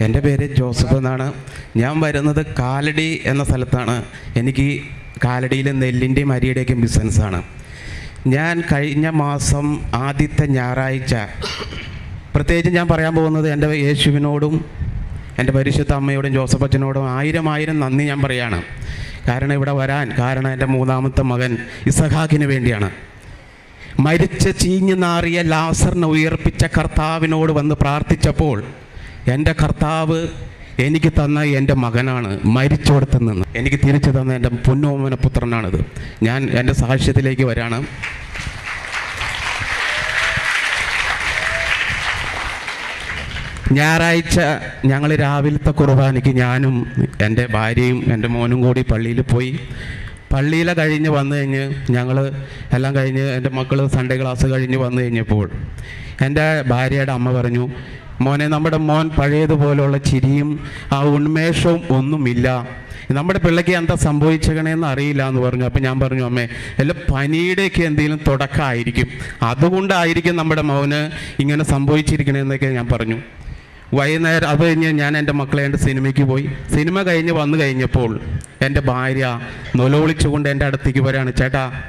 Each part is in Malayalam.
എന്റെ പേര് ജോസഫ് എന്നാണ്. ഞാൻ വരുന്നത് കാലടി എന്ന സ്ഥലത്താണ്. എനിക്ക് കാലടിയിലെ നെല്ലിന്റെയും അരിയുടെയൊക്കെ ബിസിനസ്സാണ് ഞാൻ കഴിഞ്ഞ മാസം ആദ്യത്തെ ഞായറാഴ്ച പ്രത്യേകിച്ച് ഞാൻ പറയാൻ പോകുന്നത് എന്റെ യേശുവിനോടും എന്റെ പരിശുദ്ധ അമ്മയോടും ജോസഫ് അച്ഛനോടും ആയിരം ആയിരം നന്ദി ഞാൻ പറയാണ്. കാരണം ഇവിടെ വരാൻ കാരണം എന്റെ മൂന്നാമത്തെ മകൻ ഇസഹാക്കിന് വേണ്ടിയാണ്. മരിച്ച ചീഞ്ഞു നാറിയ ലാസറിനെ ഉയർപ്പിച്ച കർത്താവിനോട് വന്ന് പ്രാർത്ഥിച്ചപ്പോൾ എന്റെ കർത്താവ് എനിക്ക് തന്ന എന്റെ മകനാണ് മരിച്ചോടത്ത് നിന്ന്. എനിക്ക് തിരിച്ചു തന്ന എന്റെ പൊന്നോമന പുത്രനാണിത്. ഞാൻ എന്റെ സാക്ഷ്യത്തിലേക്ക് വരാണ്. ഞായറാഴ്ച ഞങ്ങൾ രാവിലത്തെ കുർബാനയ്ക്ക് ഞാനും എന്റെ ഭാര്യയും എന്റെ മോനും കൂടി പള്ളിയിൽ പോയി. പള്ളിയിലെ കഴിഞ്ഞ് വന്നു കഴിഞ്ഞ് ഞങ്ങൾ എല്ലാം കഴിഞ്ഞ് എന്റെ മക്കൾ സൺഡേ ക്ലാസ് കഴിഞ്ഞ് വന്നു കഴിഞ്ഞപ്പോൾ എന്റെ ഭാര്യയുടെ അമ്മ പറഞ്ഞു മോനെ നമ്മുടെ മോൻ പഴയതുപോലുള്ള ചിരിയും ആ ഉന്മേഷവും ഒന്നുമില്ല. നമ്മുടെ പിള്ളയ്ക്ക് എന്താ സംഭവിച്ചേക്കണേന്ന് അറിയില്ല എന്ന് പറഞ്ഞു. അപ്പം ഞാൻ പറഞ്ഞു അമ്മേ എല്ലാം പനിയുടെയൊക്കെ എന്തെങ്കിലും തുടക്കമായിരിക്കും. അതുകൊണ്ടായിരിക്കും നമ്മുടെ മോന് ഇങ്ങനെ സംഭവിച്ചിരിക്കണേന്നൊക്കെ ഞാൻ പറഞ്ഞു. വൈകുന്നേരം അത് കഴിഞ്ഞ് ഞാൻ എന്റെ മക്കളെ എന്റെ സിനിമയ്ക്ക് പോയി. സിനിമ കഴിഞ്ഞ് വന്നു കഴിഞ്ഞപ്പോൾ എന്റെ ഭാര്യ നൊലോളിച്ചുകൊണ്ട് എന്റെ അടുത്തേക്ക് വരാണ്. ചേട്ടാ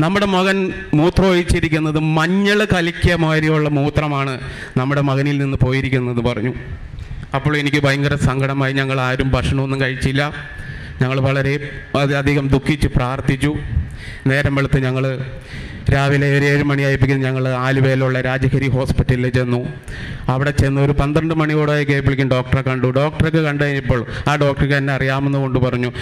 നമ്മുടെ മകൻ മൂത്രം ഒഴിച്ചിരിക്കുന്നത് മഞ്ഞൾ കലിക്കിയ മാതിരിയുള്ള മൂത്രമാണ് നമ്മുടെ മകനിൽ നിന്ന് പോയിരിക്കുന്നത് പറഞ്ഞു. അപ്പോൾ എനിക്ക് ഭയങ്കര സങ്കടമായി. ഞങ്ങൾ ആരും ഭക്ഷണമൊന്നും കഴിച്ചില്ല. ഞങ്ങൾ വളരെ അധികം ദുഃഖിച്ച് പ്രാർത്ഥിച്ചു. നേരം വെളുത്ത് ഞങ്ങൾ രാവിലെ ഒരു ഏഴ് മണിയായപ്പോഴേക്കും ഞങ്ങൾ ആലുവയിലുള്ള രാജഗിരി ഹോസ്പിറ്റലിൽ ചെന്നു. അവിടെ ചെന്ന് ഒരു പന്ത്രണ്ട് മണിയോടെ കഴിയുമ്പോഴേക്കും ഡോക്ടറെ കണ്ടു. ഡോക്ടറെ കണ്ടു കഴിഞ്ഞപ്പോൾ ആ ഡോക്ടർക്ക് എന്നെ അറിയാമെന്ന് കൊണ്ട് പറഞ്ഞു.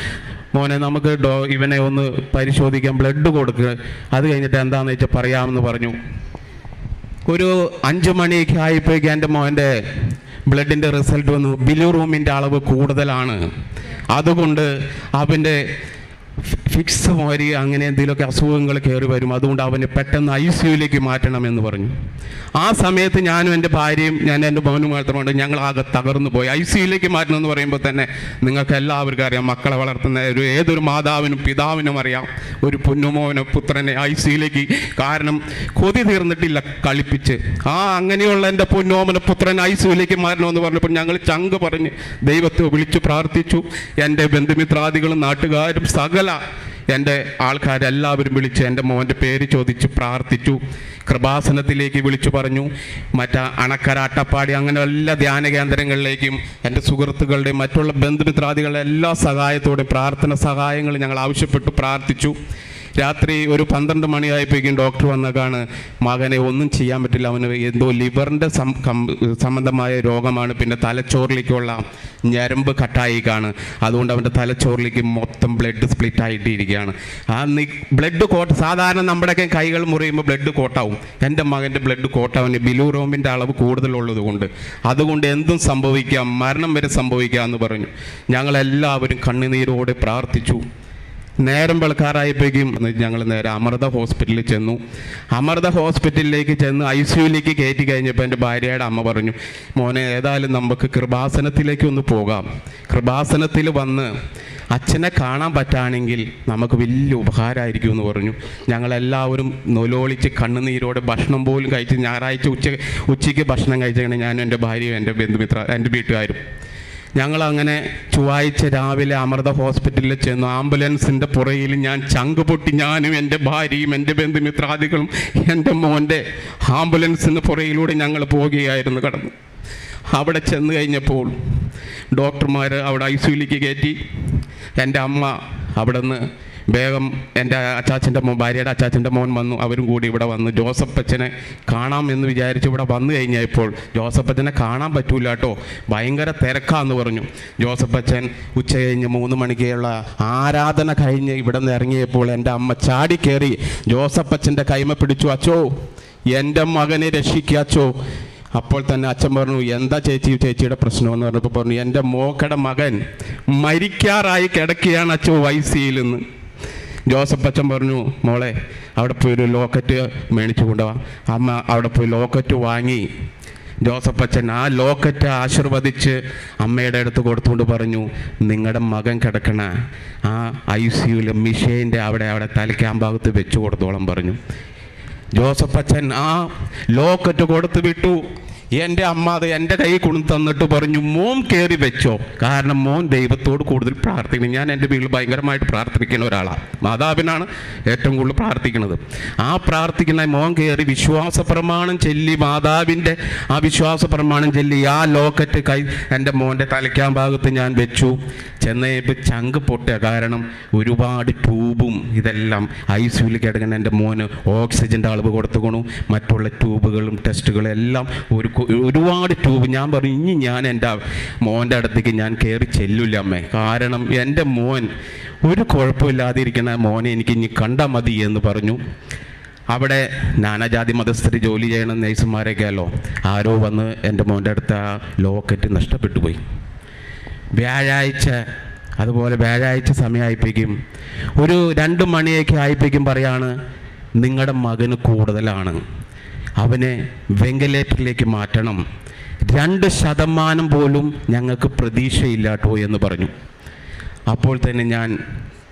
മോനെ നമുക്ക് ഡോ ഇവനെ ഒന്ന് പരിശോധിക്കാൻ ബ്ലഡ് കൊടുക്കുക അത് കഴിഞ്ഞിട്ട് എന്താണെന്ന് വെച്ചാൽ പറയാമെന്ന് പറഞ്ഞു. ഒരു അഞ്ച് മണിയൊക്കെ ആയപ്പോഴേക്കും എന്റെ മോന്റെ ബ്ലഡിന്റെ റിസൾട്ട് വന്നു. ബിലുറൂമിന്റെ അളവ് കൂടുതലാണ്. അതുകൊണ്ട് അവന്റെ ഫിക്സ് മാറി അങ്ങനെ എന്തെങ്കിലുമൊക്കെ അസുഖങ്ങൾ കയറി വരും. അതുകൊണ്ട് അവനെ പെട്ടെന്ന് ഐ സിയുയിലേക്ക് മാറ്റണമെന്ന് പറഞ്ഞു. ആ സമയത്ത് ഞാനും എന്റെ ഭാര്യയും ഞാൻ എന്റെ മോനും മാത്രമുണ്ട് ഞങ്ങൾ ആകെ തകർന്നു പോയി. ഐ സിയുയിലേക്ക് മാറ്റണം എന്ന് പറയുമ്പോൾ തന്നെ നിങ്ങൾക്ക് എല്ലാവർക്കും അറിയാം മക്കളെ വളർത്തുന്ന ഒരു ഏതൊരു മാതാവിനും പിതാവിനും അറിയാം. ഒരു പൊന്നുമോനോ പുത്രനെ ഐ സിയിലേക്ക് കാരണം കൊതി തീർന്നിട്ടില്ല കളിപ്പിച്ച്. ആ അങ്ങനെയുള്ള എന്റെ പൊന്നോമന പുത്രൻ ഐ സിയുയിലേക്ക് മാറണമെന്ന് പറഞ്ഞപ്പോൾ ഞങ്ങൾ ചങ്ക് പറഞ്ഞ് ദൈവത്തെ വിളിച്ചു പ്രാർത്ഥിച്ചു. എന്റെ ബന്ധുമിത്രാദികളും നാട്ടുകാരും സകല എന്റെ ആൾക്കാരെല്ലാവരും വിളിച്ച് എന്റെ മോന്റെ പേര് ചോദിച്ച് പ്രാർത്ഥിച്ചു കൃപാസനത്തിലേക്ക് വിളിച്ചു പറഞ്ഞു. മറ്റേ അണക്കര അട്ടപ്പാടി അങ്ങനെ എല്ലാ ധ്യാന കേന്ദ്രങ്ങളിലേക്കും എന്റെ സുഹൃത്തുക്കളുടെയും മറ്റുള്ള ബന്ധുമിത്രാദികളുടെ എല്ലാ സഹായത്തോടെ പ്രാർത്ഥന സഹായങ്ങൾ ഞങ്ങൾ ആവശ്യപ്പെട്ടു പ്രാർത്ഥിച്ചു. രാത്രി ഒരു പന്ത്രണ്ട് മണിയായപ്പോഴേക്കും ഡോക്ടർ വന്നതാണ് മകനെ ഒന്നും ചെയ്യാൻ പറ്റില്ല. അവന് എന്തോ ലിവറിന്റെ സംബന്ധമായ രോഗമാണ്. പിന്നെ തലച്ചോറിലേക്കുള്ള ഞരമ്പ് കട്ടായിക്കാണ്. അതുകൊണ്ട് അവന്റെ തലച്ചോറിലേക്ക് മൊത്തം ബ്ലഡ് സ്പ്ലിറ്റ് ആയിട്ടിരിക്കുകയാണ്. ആ ബ്ലഡ് കോട്ട് സാധാരണ നമ്മുടെയൊക്കെ കൈകൾ മുറിയുമ്പോൾ ബ്ലഡ് കോട്ടാവും. എന്റെ മകന്റെ ബ്ലഡ് കോട്ടാവിന് ബിലൂറോമിന്റെ അളവ് കൂടുതലുള്ളത് കൊണ്ട് അതുകൊണ്ട് എന്തും സംഭവിക്കാം മരണം വരെ സംഭവിക്കാം എന്ന് പറഞ്ഞു. ഞങ്ങളെല്ലാവരും കണ്ണുനീരോടെ പ്രാർത്ഥിച്ചു. നേരം വെളുക്കാറായപ്പോഴേക്കും ഞങ്ങൾ നേരെ അമൃത ഹോസ്പിറ്റലിൽ ചെന്നു. അമൃത ഹോസ്പിറ്റലിലേക്ക് ചെന്ന് ഐ സിയുലേക്ക് കയറ്റി കഴിഞ്ഞപ്പോൾ എന്റെ ഭാര്യയുടെ അമ്മ പറഞ്ഞു മോനെ ഏതായാലും നമുക്ക് കൃപാസനത്തിലേക്ക് ഒന്ന് പോകാം. കൃപാസനത്തിൽ വന്ന് അച്ഛനെ കാണാൻ പറ്റുകയാണെങ്കിൽ നമുക്ക് വലിയ ഉപകാരമായിരിക്കും എന്ന് പറഞ്ഞു. ഞങ്ങളെല്ലാവരും നൊലോളിച്ച് കണ്ണുനീരോടെ ഭക്ഷണം പോലും കഴിച്ച് ഞായറാഴ്ച ഉച്ച ഉച്ചയ്ക്ക് ഭക്ഷണം കഴിച്ചാണ് ഞാനും എന്റെ ഭാര്യയും എന്റെ ബന്ധുമിത്ര എന്റെ വീട്ടുകാരും ഞങ്ങളങ്ങനെ ചൊവ്വാഴ്ച രാവിലെ അമൃത ഹോസ്പിറ്റലിൽ ചെന്നു. ആംബുലൻസിന്റെ പുറയിൽ ഞാൻ ചങ്ക് പൊട്ടി. ഞാനും എന്റെ ഭാര്യയും എന്റെ ബന്ധുമിത്രാദികളും എന്റെ മോന്റെ ആംബുലൻസിന് പുറയിലൂടെ ഞങ്ങൾ പോവുകയായിരുന്നു കടന്നു. അവിടെ ചെന്ന് കഴിഞ്ഞപ്പോൾ ഡോക്ടർമാർ അവിടെ ഐ സിയിലേക്ക് കയറ്റി. എന്റെ അമ്മ അവിടെ നിന്ന് വേഗം എന്റെ അച്ചാച്ചന്റെ മോൻ ഭാര്യയുടെ അച്ചാച്ചന്റെ മോൻ വന്നു. അവരും കൂടി ഇവിടെ വന്നു. ജോസഫ് അച്ഛനെ കാണാം എന്ന് വിചാരിച്ച് ഇവിടെ വന്നു കഴിഞ്ഞപ്പോൾ ജോസഫ് അച്ഛനെ കാണാൻ പറ്റൂല കേട്ടോ. ഭയങ്കര തിരക്കാന്ന് പറഞ്ഞു. ജോസഫ് അച്ഛൻ ഉച്ച കഴിഞ്ഞ് മൂന്ന് മണിക്കുള്ള ആരാധന കഴിഞ്ഞ് ഇവിടെ നിന്ന് ഇറങ്ങിയപ്പോൾ എന്റെ അമ്മ ചാടി കയറി ജോസഫ് അച്ഛന്റെ കൈമ പിടിച്ചു. അച്ചോ എന്റെ മകനെ രക്ഷിക്കുക അച്ചോ. അപ്പോൾ തന്നെ അച്ഛൻ പറഞ്ഞു എന്താ ചേച്ചി ചേച്ചിയുടെ പ്രശ്നമെന്ന് പറഞ്ഞപ്പോൾ പറഞ്ഞു എന്റെ മോക്കടെ മകൻ മരിക്കാറായി കിടക്കുകയാണ് അച്ഛൻ വൈസിയിൽ നിന്ന്. ജോസഫ് അച്ഛൻ പറഞ്ഞു മോളെ അവിടെ പോയി ഒരു ലോക്കറ്റ് മേടിച്ചു കൊണ്ടുപോവാ അമ്മ അവിടെ പോയി ലോക്കറ്റ് വാങ്ങി. ജോസഫ് അച്ഛൻ ആ ലോക്കറ്റ് ആശീർവദിച്ച് അമ്മയുടെ അടുത്ത് കൊടുത്തുകൊണ്ട് പറഞ്ഞു നിങ്ങളുടെ മകൻ കിടക്കണ ആ ഐ സിയുയിൽ മിഷേന്റെ അവിടെ അവിടെ തലയ്ക്കാമ്പാകത്ത് വെച്ച് കൊടുത്തോളം പറഞ്ഞു. ജോസഫ് അച്ഛൻ ആ ലോക്കറ്റ് കൊടുത്തു വിട്ടു. എന്റെ അമ്മ അത് എന്റെ കൈ കൊണ്ടു തന്നിട്ട് പറഞ്ഞു മോൻ കയറി വെച്ചോ. കാരണം മോൻ ദൈവത്തോട് കൂടുതൽ പ്രാർത്ഥിക്കണം ഞാൻ എന്റെ വീട്ടിൽ ഭയങ്കരമായിട്ട് പ്രാർത്ഥിക്കുന്ന ഒരാളാണ് മാതാവിനാണ് ഏറ്റവും കൂടുതൽ പ്രാർത്ഥിക്കുന്നത്. ആ പ്രാർത്ഥിക്കുന്ന മോൻ കയറി വിശ്വാസ പ്രമാണം ചൊല്ലി മാതാവിന്റെ ആ വിശ്വാസ പ്രമാണം ചൊല്ലി ആ ലോക്കറ്റ് കൈ എന്റെ മോന്റെ തലയ്ക്കാൻ ഭാഗത്ത് ഞാൻ വെച്ചു. ചെന്നപ്പോൾ ചങ്ക് പൊട്ടുക. കാരണം ഒരുപാട് ട്യൂബും ഇതെല്ലാം ഐ സിയിൽ കിടക്കുന്ന എന്റെ മോന് ഓക്സിജന്റെ അളവ് കൊടുത്തുകൊണു. മറ്റുള്ള ട്യൂബുകളും ടെസ്റ്റുകളും എല്ലാം ഒരു ഒരുപാട് ട്യൂബ്. ഞാൻ പറഞ്ഞു ഇനി ഞാൻ എന്റെ മോന്റെ അടുത്തേക്ക് ഞാൻ കയറി ചെല്ലില്ല അമ്മേ. കാരണം എന്റെ മോൻ ഒരു കുഴപ്പമില്ലാതിരിക്കുന്ന മോനെ എനിക്ക് ഇനി കണ്ടാൽ മതി എന്ന് പറഞ്ഞു. അവിടെ നാനാജാതി മതസ്ഥർ ജോലി ചെയ്യണ നേഴ്സുമാരൊക്കെയല്ലോ ആരോ വന്ന് എന്റെ മോന്റെ അടുത്ത് ആ ലോക്കറ്റ് നഷ്ടപ്പെട്ടു പോയി. വ്യാഴാഴ്ച അതുപോലെ വ്യാഴാഴ്ച സമയമായിപ്പോയിക്കും ഒരു രണ്ട് മണിയൊക്കെ ആയിപ്പോയിക്കും പറയാണ് നിങ്ങളുടെ മകന് കൂടുതലാണ്. അവനെ വെങ്കലേറ്റിലേക്ക് മാറ്റണം. രണ്ട് ശതമാനം പോലും ഞങ്ങൾക്ക് പ്രതീക്ഷയില്ലാട്ടോ എന്ന് പറഞ്ഞു. അപ്പോൾ തന്നെ ഞാൻ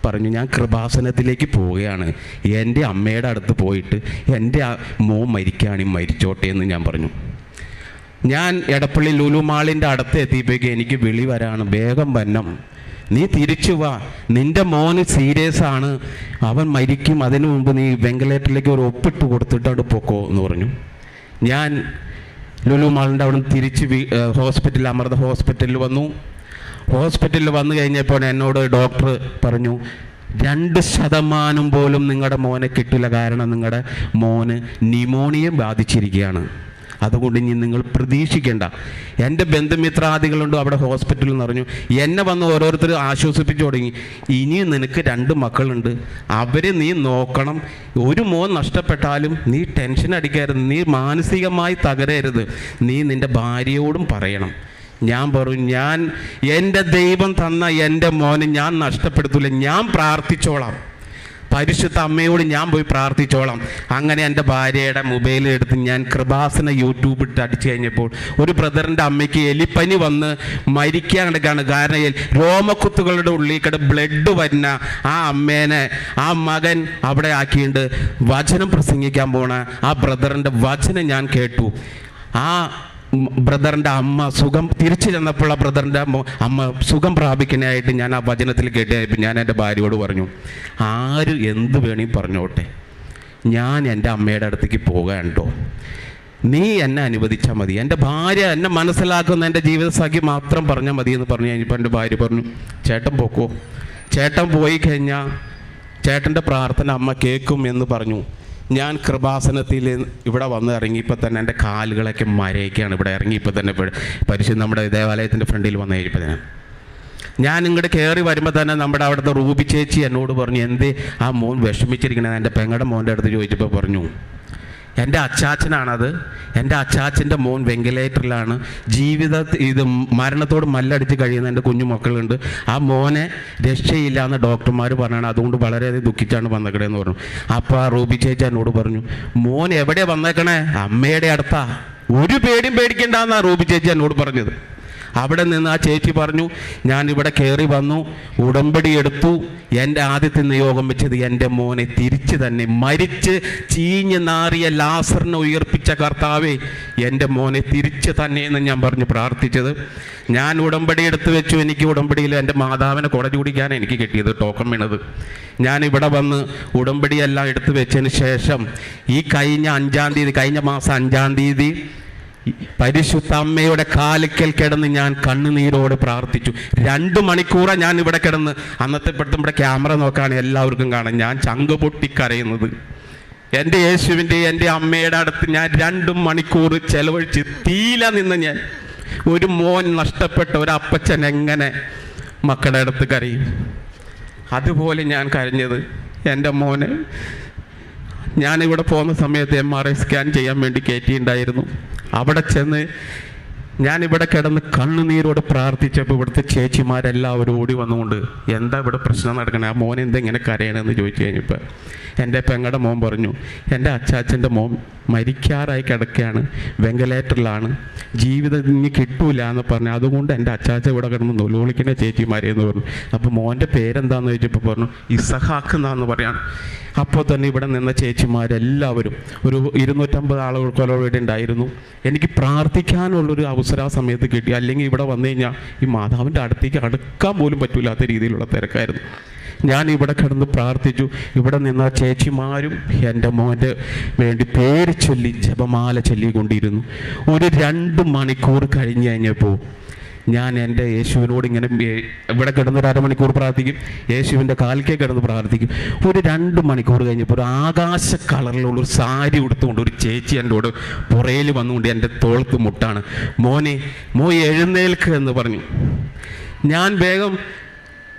പറഞ്ഞു ഞാൻ കൃപാസനത്തിലേക്ക് പോവുകയാണ്. എന്റെ അമ്മയുടെ അടുത്ത് പോയിട്ട് എന്റെ ആ മോൻ മരിക്കുകയാണെങ്കിൽ മരിച്ചോട്ടെ എന്ന് ഞാൻ പറഞ്ഞു. ഞാൻ എടപ്പള്ളി ലുലുമാളിന്റെ അടുത്ത് എത്തിയപ്പോഴേക്കും എനിക്ക് വിളി വരാണ് വേഗം വന്നം നീ തിരിച്ചു വാ. നിന്റെ മോന് സീരിയസ് ആണ്. അവൻ മരിക്കും. അതിനു മുമ്പ് നീ വെങ്കലേറ്ററിലേക്ക് ഒരു ഒപ്പിട്ട് കൊടുത്തിട്ട് അവിടെ പൊക്കോ എന്ന് പറഞ്ഞു. ഞാൻ ലുലു മാളിന്റെ അവിടെ നിന്ന് തിരിച്ച് ഹോസ്പിറ്റലിൽ അമൃത ഹോസ്പിറ്റലിൽ വന്നു. ഹോസ്പിറ്റലിൽ വന്നു കഴിഞ്ഞപ്പോൾ എന്നോട് ഡോക്ടർ പറഞ്ഞു രണ്ട് ശതമാനം പോലും നിങ്ങളുടെ മോനെ കിട്ടില്ല. കാരണം നിങ്ങളുടെ മോന് ന്യൂമോണിയ ബാധിച്ചിരിക്കുകയാണ്. അതുകൊണ്ട് ഇനി നിങ്ങൾ പ്രതീക്ഷിക്കേണ്ട. എന്റെ ബന്ധുമിത്രാദികളുണ്ട് അവിടെ ഹോസ്പിറ്റലിൽ എന്ന് പറഞ്ഞു. എന്നെ വന്ന് ഓരോരുത്തർ ആശ്വസിപ്പിച്ചു തുടങ്ങി. ഇനിയും നിനക്ക് രണ്ട് മക്കളുണ്ട്. അവരെ നീ നോക്കണം. ഒരു മോൻ നഷ്ടപ്പെട്ടാലും നീ ടെൻഷൻ അടിക്കരുത്. നീ മാനസികമായി തകരരുത്. നീ നിന്റെ ഭാര്യയോടും പറയണം. ഞാൻ പറഞ്ഞു ഞാൻ എന്റെ ദൈവം തന്ന എന്റെ മോനെ ഞാൻ നഷ്ടപ്പെടുത്തില്ല ഞാൻ പ്രാർത്ഥിച്ചോളാം. പരിശുദ്ധ അമ്മയോട് ഞാൻ പോയി പ്രാർത്ഥിച്ചോളാം. അങ്ങനെ എന്റെ ഭാര്യയുടെ മൊബൈൽ എടുത്ത് ഞാൻ കൃപാസന യൂട്യൂബ് ഇട്ട് അടിച്ചു കഴിഞ്ഞപ്പോൾ ഒരു ബ്രദറിന്റെ അമ്മയ്ക്ക് എലിപ്പനി വന്ന് മരിക്കാൻ കിടക്കാണ് കാരണം രോമക്കുത്തുകളുടെ ഉള്ളിൽ ബ്ലഡ് വരുന്ന ആ അമ്മേനെ ആ മകൻ അവിടെ ആക്കിയിട്ട് വചനം പ്രസംഗിക്കാൻ പോണ ആ ബ്രദറിന്റെ വചനം ഞാൻ കേട്ടു. ആ ബ്രദറിന്റെ അമ്മ സുഖം തിരിച്ചു ചെന്നപ്പോൾ ആ ബ്രദറിന്റെ അമ്മ സുഖം പ്രാപിക്കാനായിട്ട് ഞാൻ ആ വചനത്തിൽ കേട്ടായപ്പോൾ ഞാൻ എന്റെ ഭാര്യയോട് പറഞ്ഞു ആര് എന്ത് വേണേ പറഞ്ഞോട്ടെ. ഞാൻ എന്റെ അമ്മയുടെ അടുത്തേക്ക് പോകാനുണ്ടോ? നീ എന്നെ അനുവദിച്ചാൽ മതി. എന്റെ ഭാര്യ എന്നെ മനസ്സിലാക്കുന്ന എന്റെ ജീവിതസാഖി മാത്രം പറഞ്ഞാൽ മതി എന്ന് പറഞ്ഞു കഴിഞ്ഞപ്പോൾ എന്റെ ഭാര്യ പറഞ്ഞു ചേട്ടൻ പോക്കോ. ചേട്ടൻ പോയി കഴിഞ്ഞാൽ ചേട്ടന്റെ പ്രാർത്ഥന അമ്മ കേൾക്കും എന്ന് പറഞ്ഞു. ഞാൻ കൃപാസനത്തിൽ ഇവിടെ വന്ന് ഇറങ്ങിയപ്പോൾ തന്നെ എന്റെ കാലുകളൊക്കെ മരയൊക്കെയാണ് ഇവിടെ ഇറങ്ങിയപ്പോൾ തന്നെ പരിശുദ്ധ നമ്മുടെ ദേവാലയത്തിന്റെ ഫ്രണ്ടിൽ വന്നു കഴിഞ്ഞപ്പോൾ തന്നെ. ഞാൻ ഇങ്ങോട്ട് കയറി വരുമ്പോൾ തന്നെ നമ്മുടെ അവിടുത്തെ റൂബി ചേച്ചി എന്നോട് പറഞ്ഞു എന്തേ ആ മോൻ വിഷമിച്ചിരിക്കണേ? എന്റെ പെങ്ങടെ മോന്റെ അടുത്ത് ചോദിച്ചപ്പോൾ പറഞ്ഞു എന്റെ അച്ചാച്ചനാണത്. എന്റെ അച്ചാച്ചന്റെ മോൻ വെന്റിലേറ്ററിലാണ്. ജീവിത ഇത് മരണത്തോട് മല്ലടിച്ച് കഴിയുന്ന എന്റെ കുഞ്ഞു മക്കളുണ്ട്. ആ മോനെ രക്ഷയില്ല എന്ന് ഡോക്ടർമാർ പറഞ്ഞാണ്. അതുകൊണ്ട് വളരെയധികം ദുഃഖിച്ചാണ് വന്നേക്കണേന്ന് പറഞ്ഞു. അപ്പോൾ ആ റൂബി ചേച്ചി എന്നോട് പറഞ്ഞു മോൻ എവിടെ വന്നേക്കണേ? അമ്മയുടെ അടുത്താ. ഒരു പേടിയും പേടിക്കണ്ടെന്നാണ് റൂബി ചേച്ചി എന്നോട് പറഞ്ഞത്. അവിടെ നിന്ന് ആ ചേച്ചി പറഞ്ഞു ഞാൻ ഇവിടെ കയറി വന്നു ഉടമ്പടി എടുത്തു എന്റെ ആദ്യത്തെ നിയോഗം വെച്ചത് എന്റെ മോനെ തിരിച്ച് തന്നെ മരിച്ച് ചീഞ്ഞ് നാറിയ ലാസറിനെ ഉയർപ്പിച്ച കർത്താവേ എന്റെ മോനെ തിരിച്ച് തന്നെ എന്ന് ഞാൻ പറഞ്ഞു പ്രാർത്ഥിച്ചത്. ഞാൻ ഉടമ്പടി എടുത്തു വെച്ചു എനിക്ക് ഉടമ്പടിയിൽ എന്റെ മാതാവിനെ കുട ചൂടിക്കാൻ എനിക്ക് കിട്ടിയത് ടോക്കൺ വീണത്. ഞാൻ ഇവിടെ വന്ന് ഉടമ്പടിയെല്ലാം എടുത്തു വെച്ചതിന് ശേഷം ഈ കഴിഞ്ഞ അഞ്ചാം തീയതി കഴിഞ്ഞ മാസം അഞ്ചാം തീയതി പരിശുദ്ധ അമ്മയുടെ കാലിക്കൽ കിടന്ന് ഞാൻ കണ്ണുനീരോട് പ്രാർത്ഥിച്ചു. രണ്ട് മണിക്കൂറാ ഞാൻ ഇവിടെ കിടന്ന്. അന്നത്തെ പെട്ടെന്ന് ഇവിടെ ക്യാമറ നോക്കാണ് എല്ലാവർക്കും കാണാം ഞാൻ ചങ്ക് പൊട്ടിക്കരയുന്നത് എന്റെ യേശുവിന്റെ എന്റെ അമ്മയുടെ അടുത്ത് ഞാൻ രണ്ട് മണിക്കൂർ ചെലവഴിച്ച് തീല നിന്ന് ഞാൻ. ഒരു മോൻ നഷ്ടപ്പെട്ട ഒരു അപ്പച്ചൻ എങ്ങനെ മക്കളുടെ അടുത്ത് കരയും? അതുപോലെ ഞാൻ കരഞ്ഞത് എന്റെ മോനെ ഞാനിവിടെ പോകുന്ന സമയത്ത് എം ആർ ഐ സ്കാൻ ചെയ്യാൻ വേണ്ടി കയറ്റിയിട്ടുണ്ടായിരുന്നു അവിടെ ചെന്ന് ഞാൻ ഇവിടെ കിടന്ന് കണ്ണുനീരോട് പ്രാർത്ഥിച്ചപ്പോൾ ഇവിടുത്തെ ചേച്ചിമാരെല്ലാവരും ഓടി വന്നുകൊണ്ട് എന്താ ഇവിടെ പ്രശ്നം നടക്കണേ? ആ മോൻ എന്താ ഇങ്ങനെ കരയണമെന്ന് ചോദിച്ചു കഴിഞ്ഞപ്പോൾ എന്റെ പെങ്ങളുടെ മോൻ പറഞ്ഞു എന്റെ അച്ചാച്ചന്റെ മോൻ മരിക്കാറായി കിടക്കുകയാണ് വെങ്കലേറ്ററിലാണ് ജീവിതം ഇനി കിട്ടൂല എന്ന് പറഞ്ഞു. അതുകൊണ്ട് എന്റെ അച്ചാച്ച ഇവിടെ കിടന്ന് നൊലോളിക്കുന്ന ചേച്ചിമാരെ എന്ന് പറഞ്ഞു. അപ്പോൾ മോന്റെ പേരെന്താന്ന് ചോദിച്ചപ്പോൾ പറഞ്ഞു ഇസഹാക്ക് എന്നാന്ന് പറയാണ്. അപ്പോൾ തന്നെ ഇവിടെ നിന്ന ചേച്ചിമാരെല്ലാവരും ഒരു ഇരുന്നൂറ്റമ്പത് ആളുകൾക്കോളം ഇവിടെ ഉണ്ടായിരുന്നു. എനിക്ക് പ്രാർത്ഥിക്കാനുള്ളൊരു അവസരം ആ സമയത്ത് കിട്ടി. അല്ലെങ്കിൽ ഇവിടെ വന്നു കഴിഞ്ഞാൽ ഈ മാതാവിന്റെ അടുത്തേക്ക് അടുക്കാൻ പോലും പറ്റൂലാത്ത രീതിയിലുള്ള തിരക്കായിരുന്നു. ഞാൻ ഇവിടെ കിടന്ന് പ്രാർത്ഥിച്ചു. ഇവിടെ നിന്ന ചേച്ചിമാരും എന്റെ മോന്റെ വേണ്ടി പേര് ചൊല്ലി ജപമാല ചൊല്ലിക്കൊണ്ടിരുന്നു. ഒരു രണ്ട് മണിക്കൂർ കഴിഞ്ഞ് കഴിഞ്ഞപ്പോൾ ഞാൻ എന്റെ യേശുവിനോട് ഇങ്ങനെ ഇവിടെ കിടന്നൊരു അരമണിക്കൂർ പ്രാർത്ഥിക്കും. യേശുവിന്റെ കാൽക്കേ കിടന്ന് പ്രാർത്ഥിക്കും. ഒരു രണ്ട് മണിക്കൂർ കഴിഞ്ഞപ്പോൾ ഒരു ആകാശ കളറിലുള്ള ഒരു സാരി ഉടുത്തുകൊണ്ട് ഒരു ചേച്ചി എന്റെ കൂടെ പുറയിൽ വന്നുകൊണ്ട് എന്റെ തോളത്ത് മുട്ടാണ്. മോനെ മോ എഴുന്നേൽക്ക് എന്ന് പറഞ്ഞു. ഞാൻ വേഗം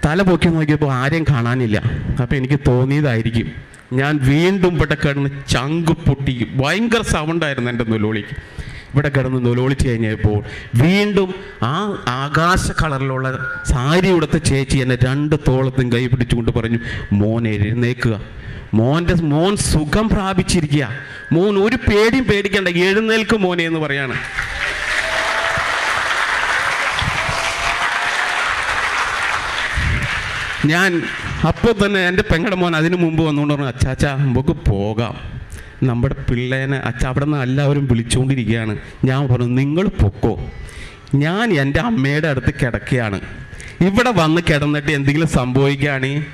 തല പൊക്കി നോക്കിയപ്പോൾ ആരെയും കാണാനില്ല. അപ്പോൾ എനിക്ക് തോന്നിയതായിരിക്കും ഞാൻ വീണ്ടും ഇവിടെ കിടന്ന് ചങ്ക് പൊട്ടി. ഭയങ്കര സൗണ്ടായിരുന്നു എന്റെ നുലോളിക്ക് ഇവിടെ കിടന്ന് നൊലോളിച്ച് കഴിഞ്ഞപ്പോൾ വീണ്ടും ആ ആകാശ കളറിലുള്ള സാരി ഉടുത്ത ചേച്ചി എന്നെ രണ്ട് തോളത്തും കൈ പിടിച്ചുകൊണ്ട് പറഞ്ഞു മോൻ എഴുന്നേക്കുക മോന്റെ മോൻ സുഖം പ്രാപിച്ചിരിക്കുക. മോൻ ഒരു പേടിയും പേടിക്കണ്ട. എഴുന്നേൽക്കും മോനെ എന്ന് പറയാണ്. ഞാൻ അപ്പോൾ തന്നെ എന്റെ പെങ്ങളുടെ മോൻ അതിനു മുമ്പ് വന്നുകൊണ്ട് പറഞ്ഞു അച്ചാച്ചാ നമുക്ക് പോകാം. നമ്മുടെ പിള്ളേനെ അച്ഛ അവിടെ നിന്ന് എല്ലാവരും വിളിച്ചുകൊണ്ടിരിക്കുകയാണ് ഞാൻ പറഞ്ഞു നിങ്ങൾ പൊക്കോ. ഞാൻ എന്റെ അമ്മയുടെ അടുത്ത് കിടക്കുകയാണ്. ഇവിടെ വന്ന് കിടന്നിട്ട് എന്തെങ്കിലും സംഭവിക്കുകയാണെങ്കിൽ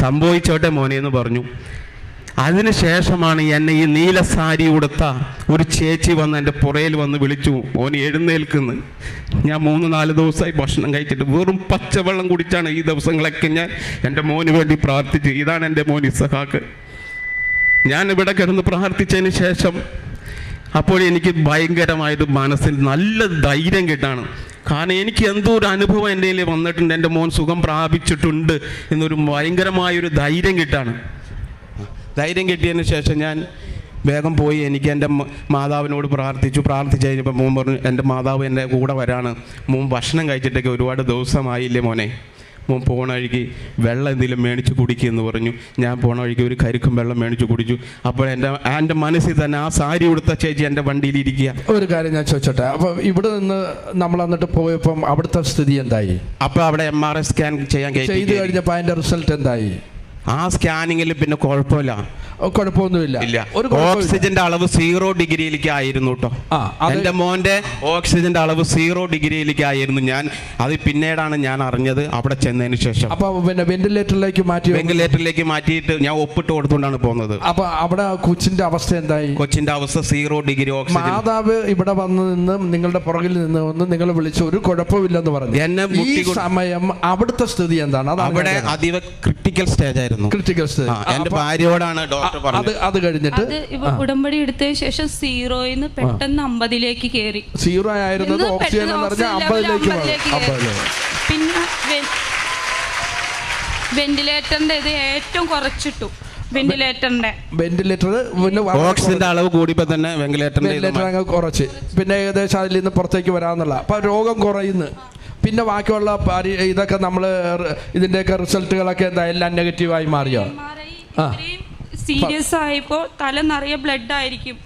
സംഭവിച്ചോട്ടെ മോനെ എന്ന് പറഞ്ഞു. അതിനുശേഷമാണ് എന്നെ ഈ നീല സാരി ഉടുത്ത ഒരു ചേച്ചി വന്ന് എന്റെ പുറയിൽ വന്ന് വിളിച്ചു മോൻ എഴുന്നേൽക്കുന്നു ഞാൻ മൂന്ന് നാല് ദിവസമായി ഭക്ഷണം കഴിച്ചിട്ട് വെറും പച്ചവെള്ളം കുടിച്ചാണ് ഈ ദിവസങ്ങളൊക്കെ ഞാൻ എന്റെ മോന് വേണ്ടി പ്രാർത്ഥിച്ചു. ഇതാണ് എന്റെ മോൻ ഇസഹാക്ക്. ഞാൻ ഇവിടെ കിടന്ന് പ്രാർത്ഥിച്ചതിന് ശേഷം അപ്പോൾ എനിക്ക് ഭയങ്കരമായത് മനസ്സിൽ നല്ല ധൈര്യം കിട്ടാണ്. കാരണം എനിക്ക് എന്തോ ഒരു അനുഭവം എന്റെ വന്നിട്ടുണ്ട്. എന്റെ മോൻ സുഖം പ്രാപിച്ചിട്ടുണ്ട് എന്നൊരു ഭയങ്കരമായൊരു ധൈര്യം കിട്ടാണ്. ധൈര്യം കിട്ടിയതിന് ശേഷം ഞാൻ വേഗം പോയി എനിക്ക് എന്റെ മാതാവിനോട് പ്രാർത്ഥിച്ചു. പ്രാർത്ഥിച്ചു കഴിഞ്ഞപ്പോൾ മോൻ പറഞ്ഞു എന്റെ മാതാവ് എന്റെ കൂടെ വരാണ്. മോൻ ഭക്ഷണം കഴിച്ചിട്ടൊക്കെ ഒരുപാട് ദിവസമായില്ലേ മോനെ. മോൻ പോണ വഴിക്ക് വെള്ളം എന്തെങ്കിലും മേടിച്ച് കുടിക്കുമെന്ന് പറഞ്ഞു. ഞാൻ പോണ വഴിക്ക് ഒരു കരുക്കും വെള്ളം മേടിച്ച് കുടിച്ചു. അപ്പോൾ എന്റെ എന്റെ മനസ്സിൽ തന്നെ ആ സാരി ഉടുത്ത ചേച്ചി എന്റെ വണ്ടിയിൽ ഇരിക്കുക. ഒരു കാര്യം ഞാൻ ചോദിച്ചോട്ടെ. അപ്പോൾ ഇവിടെ നിന്ന് നമ്മൾ എന്നിട്ട് പോയപ്പം അവിടുത്തെ സ്ഥിതി എന്തായി? അപ്പോൾ അവിടെ എം ആർ ഐ സ്കാൻ ചെയ്യാൻ ചെയ്ത് കഴിഞ്ഞപ്പോൾ അതിന്റെ റിസൾട്ട് എന്തായി? ആ സ്കാനിങ്ങിൽ പിന്നെ കുഴപ്പമില്ല. കുഴപ്പമൊന്നുമില്ല. ഇല്ല. ഒരു ഓക്സിജന്റെ അളവ് സീറോ ഡിഗ്രിയിലേക്ക് ആയിരുന്നു കേട്ടോ എന്റെ മോന്റെ ഓക്സിജന്റെ അളവ് സീറോ ഡിഗ്രിയിലേക്ക് ആയിരുന്നു ഞാൻ. അത് പിന്നീടാണ് ഞാൻ അറിഞ്ഞത് അവിടെ ചെന്നതിന് ശേഷം. അപ്പൊ പിന്നെ വെന്റിലേറ്ററിലേക്ക് മാറ്റി വെന്റിലേറ്ററിലേക്ക് മാറ്റിയിട്ട് ഞാൻ ഒപ്പിട്ട് കൊടുത്തുകൊണ്ടാണ് പോകുന്നത് അപ്പൊ അവിടെ കൊച്ചിന്റെ അവസ്ഥ എന്തായി? കൊച്ചിന്റെ അവസ്ഥ സീറോ ഡിഗ്രി ഓക്സിജൻ. മാതാവ് ഇവിടെ വന്നു നിന്ന് നിങ്ങളുടെ പുറകിൽ നിന്ന് വന്ന് നിങ്ങൾ വിളിച്ചു ഒരു കുഴപ്പമില്ലെന്ന് പറഞ്ഞു. എന്നെ സമയം അവിടുത്തെ സ്ഥിതി എന്താണ്? അവിടെ അതീവ ക്രിട്ടിക്കൽ സ്റ്റേജ് ആയിരുന്നു. ക്രിട്ടിക്കൽ സ്ഥിതി ആ, എന്റെ ഭാര്യയോടാണ് ഡോക്ടർ പറഞ്ഞത്. അത് കഴിഞ്ഞിട്ട് ഉടമ്പടി എടുത്തതിന് ശേഷം നിന്ന് പെട്ടെന്ന് അമ്പതിലേക്ക് കയറി സീറോ ആയിരുന്നത് ഓക്സിജൻ എന്ന് പറഞ്ഞാൽ അമ്പതിലേക്ക് പിന്നെ വെന്റിലേറ്ററിന്റെ ഇത് ഏറ്റവും കുറച്ചിട്ടു. വെന്റിലേറ്ററിന്റെ. വെന്റിലേറ്റർ പിന്നെ ഓക്സിജന്റെ അളവ് കൂടിയപ്പോ തന്നെ വെന്റിലേറ്ററിന്റെ കുറച്ച്. പിന്നെ ഏകദേശം അതിൽ നിന്ന് പുറത്തേക്ക് വരാന്നുള്ള അപ്പൊ രോഗം കുറയുന്നു. പിന്നെ ബാക്കിയുള്ള ഇതൊക്കെ നമ്മൾ ഇതിന്റെയൊക്കെ റിസൾട്ടുകളൊക്കെ എന്താ എല്ലാം നെഗറ്റീവായി മാറിയോ. സീരിയസ് ആയപ്പോ തല നിറയെ ബ്ലഡ് ആയിരിക്കും.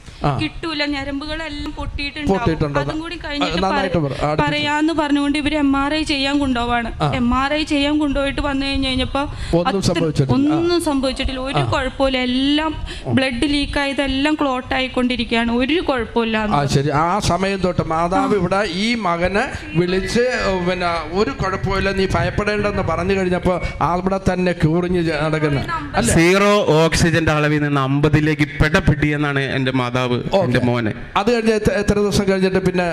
കിട്ടൂല. ഞരമ്പുകളെല്ലാം പൊട്ടിയിട്ടുണ്ടാവും. പൊട്ടിയിട്ടുണ്ടോ? അതും കൂടി കഴിഞ്ഞിട്ട്. പറയാന്ന് പറഞ്ഞുകൊണ്ട് ഇവർ എം ആർ ഐ ചെയ്യാൻ കൊണ്ടുപോവാണ്. എം ആർ ഐ ചെയ്യാൻ കൊണ്ടുപോയിട്ട് വന്നു കഴിഞ്ഞു കഴിഞ്ഞപ്പോ ഒന്നും സംഭവിച്ചിട്ടില്ല. ഒരു കുഴപ്പമില്ല. എല്ലാം ബ്ലഡ് ലീക്ക് ആയതെല്ലാം ക്ലോട്ട് ആയിക്കൊണ്ടിരിക്കുകയാണ്. ഒരു കുഴപ്പമില്ല ആ ശരി. ആ സമയം തൊട്ട് മാതാവ് ഇവിടെ ഈ മകനെ വിളിച്ച് പിന്നെ ഒരു കുഴപ്പമില്ല നീ ഭയപ്പെടേണ്ടെന്ന് പറഞ്ഞു കഴിഞ്ഞപ്പോൾ അവിടെ തന്നെ കൂറിഞ്ഞ് നടക്കുന്ന. സീറോ ഓക്സിജന്റെ അളവിൽ നിന്ന് അമ്പതിലേക്ക് പെടപ്പെട്ടി എന്നാണ് എന്റെ മാതാവ് എന്റെ മോനെ. അത് കഴിഞ്ഞ് എത്ര- ദിവസം കഴിഞ്ഞിട്ട് പിന്നെ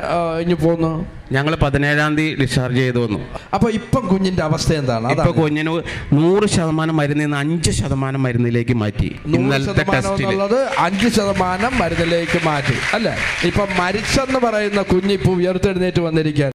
ഇനി പോന്നു? ഞങ്ങൾ പതിനേഴാം തീയതി ഡിസ്ചാർജ് ചെയ്തു വന്നു. അപ്പൊ ഇപ്പം കുഞ്ഞിന്റെ അവസ്ഥ എന്താണ്? ഇപ്പൊ അതാണ്. കുഞ്ഞിന് നൂറ് ശതമാനം മരുന്നിൽ നിന്ന് അഞ്ച് ശതമാനം മരുന്നിലേക്ക് മാറ്റി. ഇന്നലത്തെ ടെസ്റ്റിൽ അഞ്ച് ശതമാനം മരുന്നിലേക്ക് മാറ്റി. അല്ലേ? ഇപ്പൊ മരിച്ചെന്ന് പറയുന്ന കുഞ്ഞ് ഇപ്പൊ ഉയർത്തെഴുന്നേറ്റ് വന്നിരിക്കുകയാണ്.